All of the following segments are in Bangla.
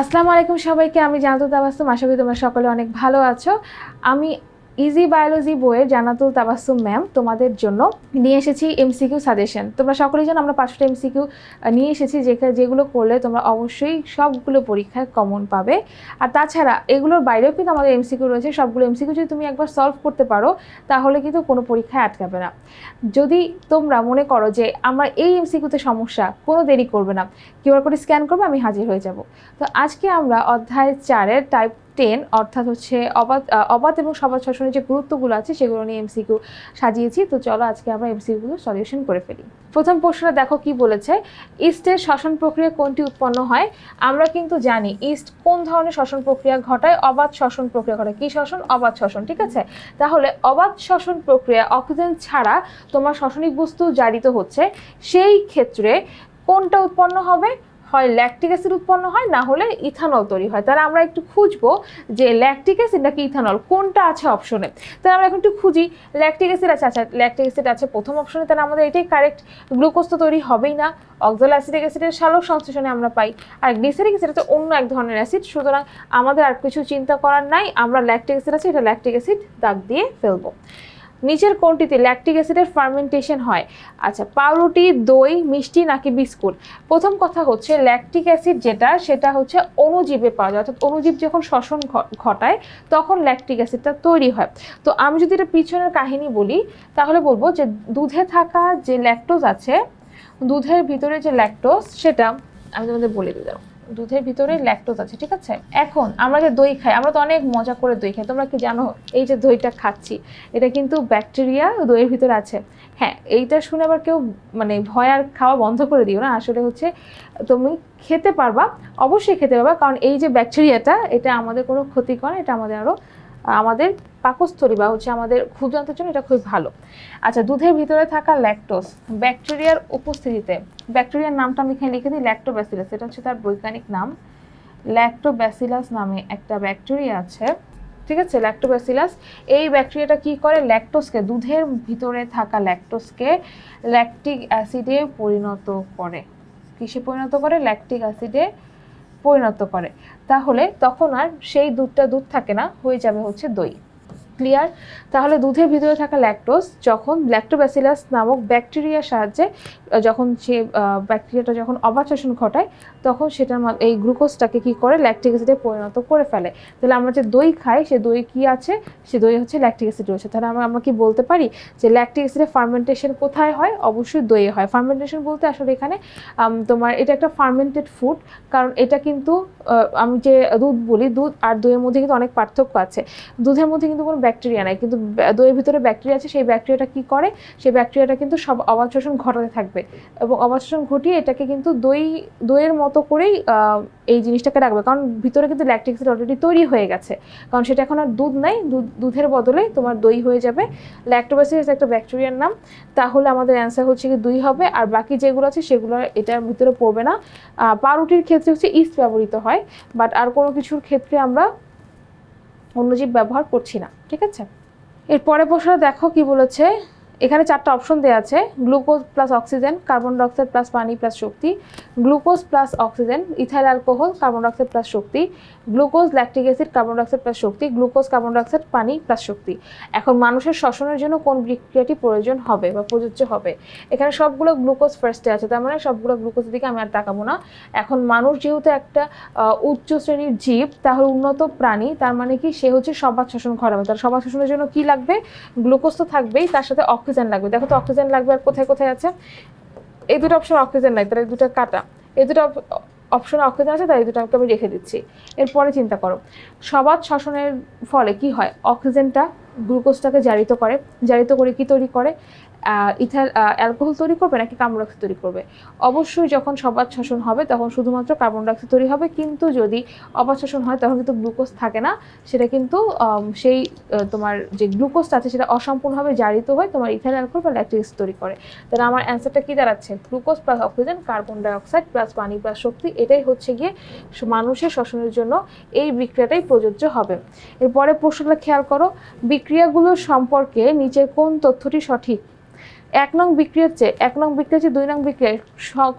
আসসালামু আলাইকুম সবাইকে আমি জানতো তাবাসুম আশা করি তোমরা সকলে অনেক ভালো আছো। আমি ইজি বায়োলজি বইয়ের জানাতুল তাবাসুম ম্যাম তোমাদের জন্য নিয়ে এসেছি এমসিকিউ সাজেশন তোমরা সকলেই জানো আমরা পাঁচটা এমসিকিউ নিয়ে এসেছি যেখানে যেগুলো করলে তোমরা অবশ্যই সবগুলো পরীক্ষায় কমন পাবে। আর তাছাড়া এগুলোর বাইরেও কিন্তু আমাদের এমসিকিউ রয়েছে। সবগুলো এমসিকিউ যদি তুমি একবার সলভ করতে পারো, তাহলে কিন্তু কোনো পরীক্ষায় আটকাবে না। যদি তোমরা মনে করো যে আমার এই এমসিকিউতে সমস্যা, কোনো দেরি করবে না কিউআর কোড স্ক্যান করবে, আমি হাজির হয়ে যাব। তো আজকে আমরা অধ্যায় চারের টাইপ টেন অর্থাৎ হচ্ছে অবাধ অবাধ এবং সবাদ শাসনের যে গুরুত্বগুলো আছে, সেগুলো নিয়ে এমসিকিউ সাজিয়েছি। তো চলো আজকে আমরা এমসিকিউগুলো সলিউশন করে ফেলি। প্রথম প্রশ্নটা দেখো কি বলেছে? ইস্টের শ্বসন প্রক্রিয়া কোনটি উৎপন্ন হয়? আমরা কিন্তু জানি ইস্ট কোন ধরনের শ্বসন প্রক্রিয়া ঘটায়, অবাধ শ্বসন প্রক্রিয়া ঘটায়। কি শ্বসন অবাধ শ্বসন ঠিক আছে? তাহলে অবাধ শ্বসন প্রক্রিয়া অক্সিজেন ছাড়া তোমার শ্বসনিক বস্তু জারিত হচ্ছে, সেই ক্ষেত্রে কোনটা উৎপন্ন হবে? হয় ল্যাকটিক অ্যাসিড উৎপন্ন হয়, না হলে ইথানল তৈরি হয়। তাহলে আমরা একটু খুঁজবো যে ল্যাকটিক অ্যাসিড নাকি ইথানল কোনটা আছে অপশনে তাহলে আমরা এখন একটু খুঁজি। ল্যাকটিক অ্যাসিড আছে আচ্ছা ল্যাকটিক অ্যাসিড আছে প্রথম অপশনে তাহলে আমাদের এটাই কারেক্ট গ্লুকোজ তো তৈরি হবেই না। অক্সাল অ্যাসিডিক অ্যাসিডের সালোক সংশ্লেষণে আমরা পাই। আর গ্লিসারিক অ্যাসিড হচ্ছে অন্য এক ধরনের অ্যাসিড সুতরাং আমাদের আর কিছু চিন্তা করার নাই। আমরা ল্যাকটিক অ্যাসিড আছে, এটা ল্যাকটিক অ্যাসিড দাগ দিয়ে ফেলব। নিচের কোনটিতে ল্যাকটিক অ্যাসিডের ফার্মেন্টেশন হয়। আচ্ছা পাউরুটি, দই, মিষ্টি নাকি বিস্কুট? প্রথম কথা হচ্ছে ল্যাকটিক অ্যাসিড যেটা, সেটা হচ্ছে অণুজীবে পাওয়া যায়। অর্থাৎ অণুজীব যখন শ্বসন ঘটায়, তখন ল্যাকটিক অ্যাসিডটা তৈরি হয়। তো আমি যদি এটা পিছনের কাহিনী বলি, তাহলে বলব যে দুধে থাকা যে ল্যাকটোজ আছে, দুধের ভিতরে যে ল্যাকটোজ সেটা আমি তোমাদের বলে দাঁড়াও। দুধের ভিতরে ল্যাকটোজ আছে, ঠিক আছে? এখন আমরা যে দই খাই, আমরা তো অনেক মজা করে দই খাই। তোমরা কি জানো এই যে দইটা খাচ্ছি, এটা কিন্তু ব্যাকটেরিয়া দইয়ের ভিতরে আছে। হ্যাঁ এইটা শুনে আবার কেউ মানে ভয় আর খাওয়া বন্ধ করে দিও না। আসলে হচ্ছে তুমি খেতে পারবা, অবশ্যই খেতে পারবা। কারণ এই যে ব্যাকটেরিয়াটা এটা আমাদের কোনো ক্ষতি করে এটা আমাদের আরও আমাদের পাকস্থলী বা হচ্ছে আমাদের ক্ষুদ্রান্তের জন্য এটা খুবই ভালো। আচ্ছা দুধের ভিতরে থাকা ল্যাকটোস ব্যাকটেরিয়ার উপস্থিতিতে ব্যাকটেরিয়ার নামটা আমি এখানে লিখে দিই ল্যাক্টোব্যাসিলাস এটা হচ্ছে তার বৈজ্ঞানিক নাম। ল্যাক্টোব্যাসিলাস নামে একটা ব্যাকটেরিয়া আছে, ঠিক আছে? ল্যাক্টোব্যাসিলাস এই ব্যাকটেরিয়াটা কি করে? ল্যাকটোজকে দুধের ভিতরে থাকা ল্যাকটোজকে ল্যাকটিক অ্যাসিডে পরিণত করে। কিসে পরিণত করে? ল্যাকটিক অ্যাসিডে পরিণত করে। তাহলে তখন আর সেই দুধটা দুধ থাকে না, হয়ে যাবে হচ্ছে দই। ক্লিয়ার, তাহলে দুধের ভিতরে থাকা ল্যাকটোজ যখন ল্যাক্টোব্যাসিলাস নামক ব্যাকটেরিয়ার সাহায্যে যখন সে ব্যাকটেরিয়াটা যখন শোষণ ঘটায়, তখন সেটার এই গ্লুকোজটাকে কি করে? ল্যাকটিক অ্যাসিডে পরিণত করে ফেলে। তাহলে আমরা যে দই খাই, সে দই কি আছে? সে দই হচ্ছে ল্যাকটিক অ্যাসিড রয়েছে। তাহলে আমরা আমরা কি বলতে পারি যে ল্যাকটিক অ্যাসিডের ফার্মেন্টেশন কোথায় হয়? অবশ্যই দইয়ে হয়। ফার্মেন্টেশন বলতে আসলে এখানে তোমার এটা একটা ফার্মেন্টেড ফুড কারণ এটা কিন্তু আমি যে দুধ বলি, দুধ আর দইয়ের মধ্যে কিন্তু অনেক পার্থক্য আছে। দুধের মধ্যে কিন্তু কোনো ব্যাকটেরিয়া নাই, কিন্তু দইয়ের ভিতরে ব্যাকটেরিয়া আছে, সেই ব্যাকটেরিয়াটা কি করে? সেই ব্যাকটেরিয়াটা কিন্তু সব অবাধ শোষণ ঘটাতে থাকবে এবং অবাধ শোষণ ঘটিয়ে এটাকে কিন্তু দই, দইয়ের মতো করেই এই জিনিসটাকে রাখবে। কারণ ভিতরে কিন্তু ল্যাকটিক অ্যাসিড অলরেডি তৈরি হয়ে গেছে। কারণ সেটা এখন আর দুধ নাই, দুধ- দুধের বদলে তোমার দই হয়ে যাবে। ল্যাক্টোবাসিস একটা ব্যাকটেরিয়ার নাম। তাহলে আমাদের অ্যান্সার হচ্ছে কি দুই হবে, আর বাকি যেগুলো আছে সেগুলো এটার ভিতরে পড়বে না। পাউরুটির ক্ষেত্রে হচ্ছে ইস্ট ব্যবহৃত হয়। বাট আর কোনো কিছুর ক্ষেত্রে আমরা অন্য অন্যজীব ব্যবহার করছি না, ঠিক আছে? এরপরে প্রশ্ন দেখো কি বলেছে এখানে চারটা অপশন দেওয়া আছে, glucose plus oxygen, carbon dioxide plus পানি প্লাস শক্তি, glucose plus oxygen, ethyl alcohol, carbon dioxide plus শক্তি, glucose lactic acid, carbon dioxide plus শক্তি, গ্লুকোজ, কার্বন ডাইঅক্সাইড, পানি প্লাস শক্তি। এখন মানুষের শ্বসনের জন্য কোন বিক্রিয়াটি প্রয়োজন হবে বা প্রযোজ্য হবে? এখানে সবগুলো গ্লুকোজ ফার্স্টে আছে, তার মানে সবগুলো গ্লুকোজের দিকে আমি আর তাকাবো না। এখন মানুষ যেহেতু একটা উচ্চ শ্রেণির জীব, তাহলে উন্নত প্রাণী, তার মানে কি সে হচ্ছে সবাদ শোষণ ঘটাবে তার সবাদ শোষণের জন্য কি লাগবে? গ্লুকোজ তো থাকবেই, তার সাথে অক্সিজেন লাগবে। দেখো তো অক্সিজেন লাগবে আর কোথায় কোথায় আছে? এই দুটো অপশন অক্সিজেন লাগবে, তাহলে দুটো কাটা। এই দুটো অপশন অক্সিজেন আছে তাই এই দুটোকে আমি রেখে দিচ্ছি। এরপরে চিন্তা করো সবাদ শ্বসনের ফলে কি হয়? অক্সিজেনটা গ্লুকোজটাকে জারিত করে। জারিত করে কি তৈরি করে? ইথাল অ্যালকোহল তৈরি করবে নাকি কার্বন ডাইঅক্সাইড তৈরি করবে? অবশ্যই যখন সবাদ শোষণ হবে তখন শুধুমাত্র কার্বন ডাইঅক্সাইড তৈরি হবে, কিন্তু যদি অবাধ শোষণ হয় তখন কিন্তু গ্লুকোজ থাকে না। সেটা কিন্তু সেই তোমার যে গ্লুকোজটা আছে সেটা অসম্পূর্ণভাবে জারিত হয়ে তোমার ইথাইল, অ্যালকোহল বা ল্যাকটিক তৈরি করে। তাহলে আমার অ্যান্সারটা কী দাঁড়াচ্ছে? Glucose plus oxygen, carbon dioxide plus পানি প্লাস শক্তি, এটাই হচ্ছে গিয়ে মানুষের শ্বসনের জন্য এই বিক্রিয়াটাই প্রযোজ্য হবে। এরপরে প্রশ্নটা খেয়াল করো বিক্রিয়াগুলোর সম্পর্কে নিচের কোন তথ্যটি সঠিক? এক নং বিক্রিয়ার চেয়ে এক নং বিক্রিয়ার চেয়ে দুই নং বিক্রিয়ায়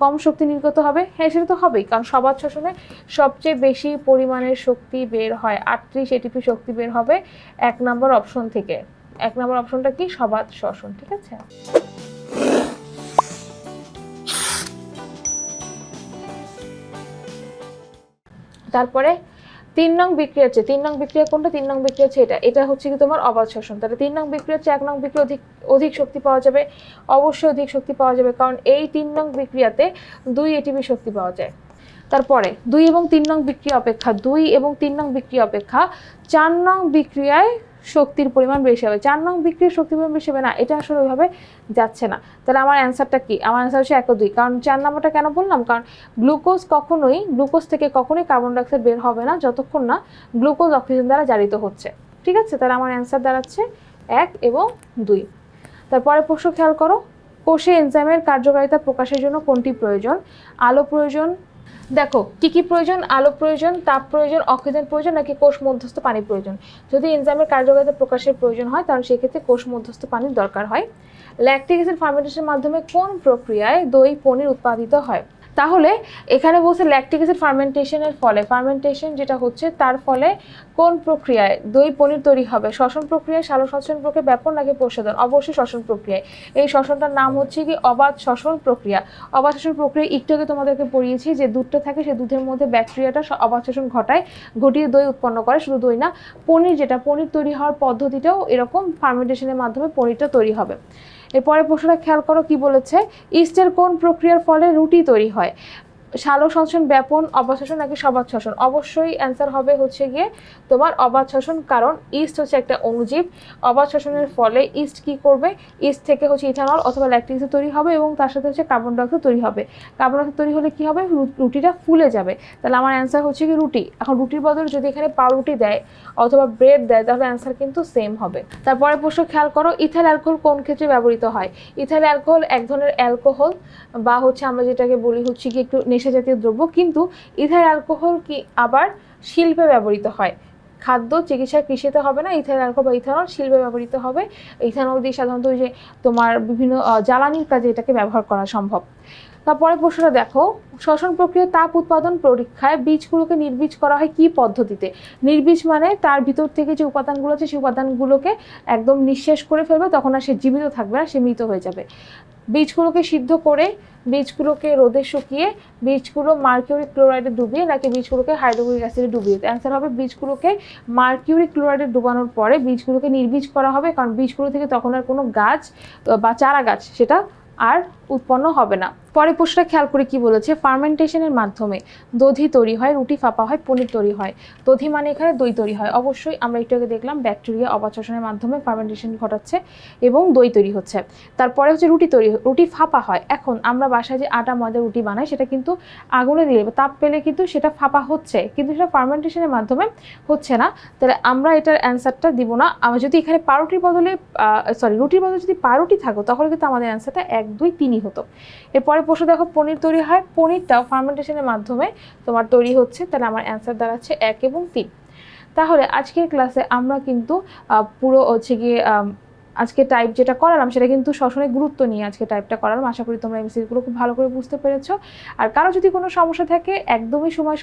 কম শক্তি নির্গত হবে? হ্যাঁ সেটা তো হবেই, কারণ সবাদ শোষণে সবচেয়ে বেশি পরিমাণের শক্তি বের হয়, আটত্রিশ এটিপি শক্তি বের হবে এক নম্বর অপশন থেকে। এক নম্বর অপশনটা কি? সবাদ শোষণ ঠিক আছে? তারপরে তিন নং বিক্রিয়া হচ্ছে তিন নং বিক্রিয়া কোনটা, তিন নং বিক্রিয়া হচ্ছে এটা। এটা হচ্ছে কি তোমার অবাধ শোষণ। তাহলে তিন নং বিক্রিয়া হচ্ছে এক নং বিক্রিয়া, অধিক অধিক শক্তি পাওয়া যাবে। অবশ্যই অধিক শক্তি পাওয়া যাবে, কারণ এই তিন নং বিক্রিয়াতে দুই এটিপি শক্তি পাওয়া যায়। তারপরে, দুই এবং তিন নং বিক্রিয়া অপেক্ষা, দুই এবং তিন নং বিক্রিয়া অপেক্ষা, চার নং বিক্রিয়ায় শক্তির পরিমাণ বেশি হবে। চার নং বিক্রির শক্তির পরিমাণ বেশি হবে না, এটা আসলে ওইভাবে যাচ্ছে না। তাহলে আমার অ্যান্সারটা কি? আমার অ্যান্সার হচ্ছে এক দুই। কারণ চার নম্বরটা কেন বললাম? কারণ গ্লুকোজ কখনোই গ্লুকোজ থেকে কখনোই কার্বন ডাইঅক্সাইড বের হবে না, যতক্ষণ না গ্লুকোজ অক্সিজেন দ্বারা জারিত হচ্ছে। ঠিক আছে? তাহলে আমার অ্যান্সার দাঁড়াচ্ছে এক এবং দুই। তারপরে প্রশ্ন খেয়াল করো, কোষে এনজাইমের কার্যকারিতা প্রকাশের জন্য কোনটি প্রয়োজন? আলো প্রয়োজন দেখো, কি কি প্রয়োজন? আলো প্রয়োজন, তাপ প্রয়োজন, অক্সিজেন প্রয়োজন, নাকি কোষ মধ্যস্থ পানি প্রয়োজন? যদি এনজাইমের কার্যকারিতা প্রকাশের প্রয়োজন হয়, তাহলে সেক্ষেত্রে কোষ মধ্যস্থ পানির দরকার হয়। ল্যাকটিক অ্যাসিড ফার্মেন্টেশনের মাধ্যমে কোন প্রক্রিয়ায় দই পনির উৎপাদিত হয়? তাহলে এখানে বলছে ল্যাকটিক অ্যাসিড ফার্মেন্টেশনের ফলে ফার্মেন্টেশন যেটা হচ্ছে তার ফলে কোন প্রক্রিয়ায়? দই পনির তৈরি হবে, শ্বসন প্রক্রিয়ায় সালো শ্বসন প্রক্রিয়া, ব্যাপন নাকি প্রসাধন? অবশ্যই শ্বসন প্রক্রিয়ায়। এই শ্বসনটার নাম হচ্ছে কি? অবাধ শ্বসন প্রক্রিয়া। অবাধ শ্বসন প্রক্রিয়া একটু আগে তোমাদেরকে পড়িয়েছি যে দুধটা থাকে সেই দুধের মধ্যে ব্যাকটেরিয়াটা অবাধ শ্বসন ঘটায়, ঘটিয়ে দই উৎপন্ন করে, শুধু দই না, পনির যেটা, পনির তৈরি হওয়ার পদ্ধতিটাও এরকম ফার্মেন্টেশনের মাধ্যমে পনিরটা তৈরি হবে। এরপরে প্রশ্নটা খেয়াল করো কি বলেছে ইস্টের কোন প্রক্রিয়ার ফলে রুটি তৈরি হয়? সালো সংশোধন ব্যাপন অবাধ শোষণ নাকি সবাদ শোষণ অবশ্যই অ্যান্সার হবে হচ্ছে গিয়ে তোমার অবাধ শোষণ কারণ ইস্ট হচ্ছে একটা অণুজীব। অবাধ শোষণের ফলে ইস্ট কি করবে? ইস্ট থেকে হচ্ছে ইথানল অথবা ল্যাকটিক তৈরি হবে এবং তার সাথে হচ্ছে কার্বন ডাইঅক্সাইড তৈরি হবে। কার্বন ডাইঅক্সাইড তৈরি হলে কি হবে? রুটিটা ফুলে যাবে। তাহলে আমার অ্যান্সার হচ্ছে কি রুটি। এখন রুটির বদলে যদি এখানে পাউরুটি দেয় অথবা ব্রেড দেয়, তাহলে অ্যান্সার কিন্তু সেম হবে। তারপরে প্রশ্ন খেয়াল করো ইথাইল অ্যালকোহল কোন ক্ষেত্রে ব্যবহৃত হয়? ইথাইল অ্যালকোহল এক ধরনের অ্যালকোহল বা হচ্ছে আমরা যেটাকে বলি হচ্ছে কি একটু নেশা জাতীয় দ্রব্য, কিন্তু ইথাইল অ্যালকোহল কি আবার শিল্পে ব্যবহৃত হয়? খাদ্য চিকিৎসা কৃষিতে হবে না, ইথাইল অ্যালকোহল বা ইথানল শিল্পে ব্যবহৃত হবে। ইথানল দিয়ে সাধারণত যে তোমার বিভিন্ন জ্বালানির কাজে এটাকে ব্যবহার করা সম্ভব। তারপরে প্রশ্নটা দেখো, শ্বসন প্রক্রিয়া তাপ উৎপাদন পরীক্ষায় বীজগুলোকে নির্বীজ করা হয় কি পদ্ধতিতে? নির্বীজ মানে তার ভিতর থেকে যে উপাদানগুলো আছে, সেই উপাদানগুলোকে একদম নিঃশেষ করে ফেলবে, তখন আর সে জীবিত থাকবে না, সে মৃত হয়ে যাবে। বীজগুলোকে সিদ্ধ করে, বীজগুলোকে রোদে শুকিয়ে, বীজগুলো মার্কিউরিক ক্লোরাইডে ডুবিয়ে, নাকি বীজগুলোকে হাইড্রোক্লোরিক অ্যাসিডে ডুবিয়ে অ্যান্সার হবে বীজগুলোকে মার্কিউরিক ক্লোরাইডে ডুবানোর পরে বীজগুলোকে নির্বীজ করা হবে, কারণ বীজগুলো থেকে তখন আর কোনো গাছ বা চারা গাছ সেটা আর উৎপন্ন হবে না। পরে প্রশ্নটা খেয়াল করে কি বলেছে? ফার্মেন্টেশনের মাধ্যমে দধি তৈরি হয়, রুটি ফাঁপা হয়, পনির তৈরি হয়। দধি মানে এখানে দই তৈরি হয়। অবশ্যই আমরা একটু আগে দেখলাম ব্যাকটেরিয়া অবাচনের মাধ্যমে ফার্মেন্টেশন ঘটাচ্ছে এবং দই তৈরি হচ্ছে। তারপরে হচ্ছে রুটি তৈরি রুটি ফাঁপা হয়। এখন আমরা বাসায় যে আটা, ময়দা, রুটি বানাই, সেটা কিন্তু আগুনে দিলে তাপ পেলে কিন্তু সেটা ফাঁপা হচ্ছে, কিন্তু সেটা ফার্মেন্টেশনের মাধ্যমে হচ্ছে না। তাহলে আমরা এটার অ্যান্সারটা দিব না। আমরা যদি এখানে পাউরুটির বদলে সরি রুটির বদলে যদি পাউরুটি থাকো তাহলে কিন্তু আমাদের অ্যান্সারটা এক, দুই, তিনই হতো। এরপরে প্রশ্ন দেখো, পনির তৈরি হয়, পনিরটাও ফার্মেন্টেশনের মাধ্যমে তোমার তৈরি হচ্ছে, তাহলে আমার অ্যান্সার দাঁড়াচ্ছে এক এবং তিন। তাহলে আজকের ক্লাসে আমরা কিন্তু পুরো হচ্ছে গিয়ে আজকে টাইপ যেটা করালাম, সেটা কিন্তু শ্বসনের গুরুত্ব নিয়ে আজকে টাইপটা করালাম। আশা করি তোমরা এমসিগুলো খুব ভালো করে বুঝতে পেরেছ। আর কারও যদি কোনো সমস্যা থাকে, একদমই সময়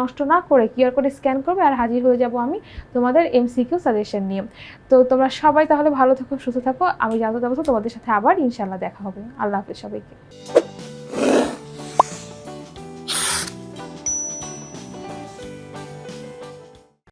নষ্ট না করে কিউআর কোডে স্ক্যান করবে আর হাজির হয়ে যাব আমি তোমাদের এমসিকিউ সাজেশন নিয়ে। তো তোমরা সবাই তাহলে ভালো থাকো, সুস্থ থাকো। আমি জানতে পারব তোমাদের সাথে আবার ইনশাল্লাহ দেখা হবে। আল্লাহ হাফিজ সবাইকে।